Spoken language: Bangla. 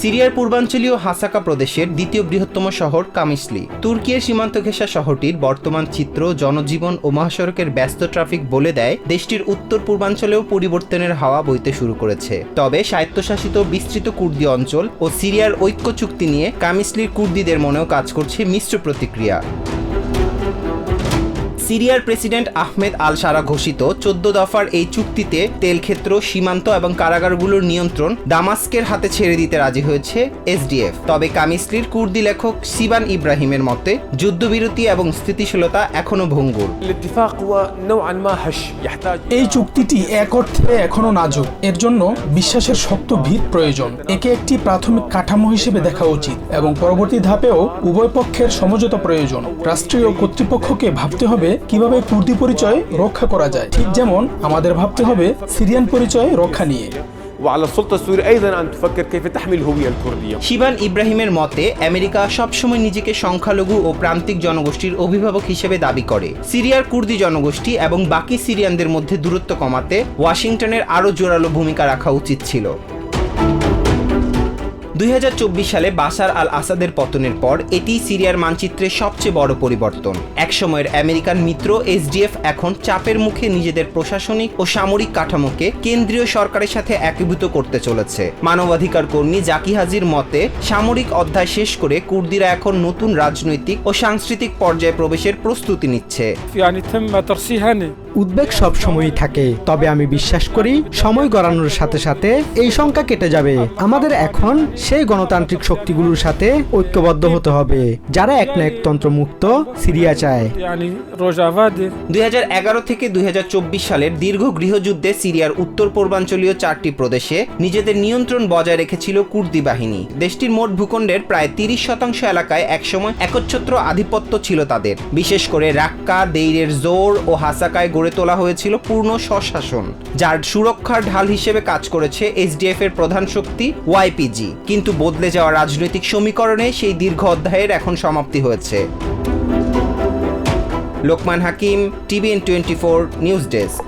সিরিয়ার পূর্বাঞ্চলীয় হাসাকা প্রদেশের দ্বিতীয় বৃহত্তম শহর কামিসলি। তুর্কির সীমান্ত ঘেঁষা শহরটির বর্তমান চিত্র জনজীবন ও মহাসড়কের ব্যস্ত ট্রাফিক বলে দেয়, দেশটির উত্তর পূর্বাঞ্চলেও পরিবর্তনের হাওয়া বইতে শুরু করেছে। তবে স্বায়ত্তশাসিত বিস্তৃত কুর্দি অঞ্চল ও সিরিয়ার ঐক্য চুক্তি নিয়ে কামিসলির কুর্দিদের মনেও কাজ করছে মিশ্র প্রতিক্রিয়া। সিরিয়ার প্রেসিডেন্ট আহমেদ আল সারা ঘোষিত চোদ্দ দফার এই চুক্তিতে তেলক্ষেত্র সীমান্ত এবং কারাগারগুলোর নিয়ন্ত্রণ দামাস্কের হাতে ছেড়ে দিতে রাজি হয়েছে এসডিএফ। তবে কামিস্লির কুর্দি লেখক সিবান ইব্রাহিমের মতে যুদ্ধবিরতি এবং স্থিতিশীলতা এখনও ভঙ্গুর। এই চুক্তিটি এক অর্থে এখনও নাজুক। এর জন্য বিশ্বাসের শক্ত ভিত প্রয়োজন। একে একটি প্রাথমিক কাঠামো হিসেবে দেখা উচিত এবং পরবর্তী ধাপেও উভয় পক্ষের সমঝোতা প্রয়োজন। রাষ্ট্রীয় কর্তৃপক্ষকে ভাবতে হবে কিভাবে কুর্দি পরিচয় রক্ষা করা যায় ঠিক যেমন আমাদের ভাবতে হবে সিরিয়ান পরিচয় রক্ষা নিয়ে وعلى السلطة السورية أيضا أن تفكر كيف تحمي الهوية الكردية শিবান ইব্রাহিমের মতে আমেরিকা সবসময় নিজেকে সংখ্যালঘু ও প্রান্তিক জনগোষ্ঠীর অভিভাবক হিসেবে দাবি করে সিরিয়ার কুর্দি জনগোষ্ঠী এবং বাকি সিরিয়ানদের মধ্যে দূরত্ব কমাতে ওয়াশিংটনের আরও জোরালো ভূমিকা রাখা উচিত ছিল দুই হাজার চব্বিশ সালে বাসার আল আসাদের পতনের পর এটি সিরিয়ার মানচিত্রে সবচেয়ে বড় পরিবর্তন। একসময়ের আমেরিকান মিত্র এসডিএফ এখন চাপের মুখে নিজেদের প্রশাসনিক ও সামরিক কাঠামোকে কেন্দ্রীয় সরকারের সাথে একীভূত করতে চলেছে। মানবাধিকার কর্মী জাকি হাজির মতে, সামরিক অধ্যায় শেষ করে কুর্দিরা এখন নতুন রাজনৈতিক ও সাংস্কৃতিক পর্যায়ে প্রবেশের প্রস্তুতি নিচ্ছে। উদ্বেগ সব সময়ই থাকে, তবে আমি বিশ্বাস করি সময় গড়ানোর সাথে সাথে এই সংখ্যা কেটে যাবে। আমাদের এখন সেই গণতান্ত্রিক শক্তিগুলোর সাথে ঐক্যবদ্ধ হতে হবে যারা এক না এক তন্ত্র মুক্ত সিরিয়া চায়। দুই থেকে দুই সালের দীর্ঘ গৃহযুদ্ধে সিরিয়ার উত্তর পূর্বাঞ্চলীয় চারটি প্রদেশে নিজেদের নিয়ন্ত্রণ বজায় রেখেছিল কুর্দি বাহিনী। দেশটির মোট ভূখণ্ডের প্রায় তিরিশ শতাংশ এলাকায় একসময় একচ্ছত্র আধিপত্য ছিল তাদের। বিশেষ করে রাক্কা দেইরের জোর ও হাসাকায় গড়ে তোলা হয়েছিল পূর্ণ স্বশাসন যার সুরক্ষার ঢাল হিসেবে কাজ করেছে এসডিএফ এর প্রধান শক্তি ওয়াইপিজি। কিন্তু কিন্তু বদলে যাওয়া রাজনৈতিক সমীকরণে সেই দীর্ঘ অধ্যায়ের এখন সমাপ্তি হয়েছে। Lokman Hakim, TVN twenty four news desk.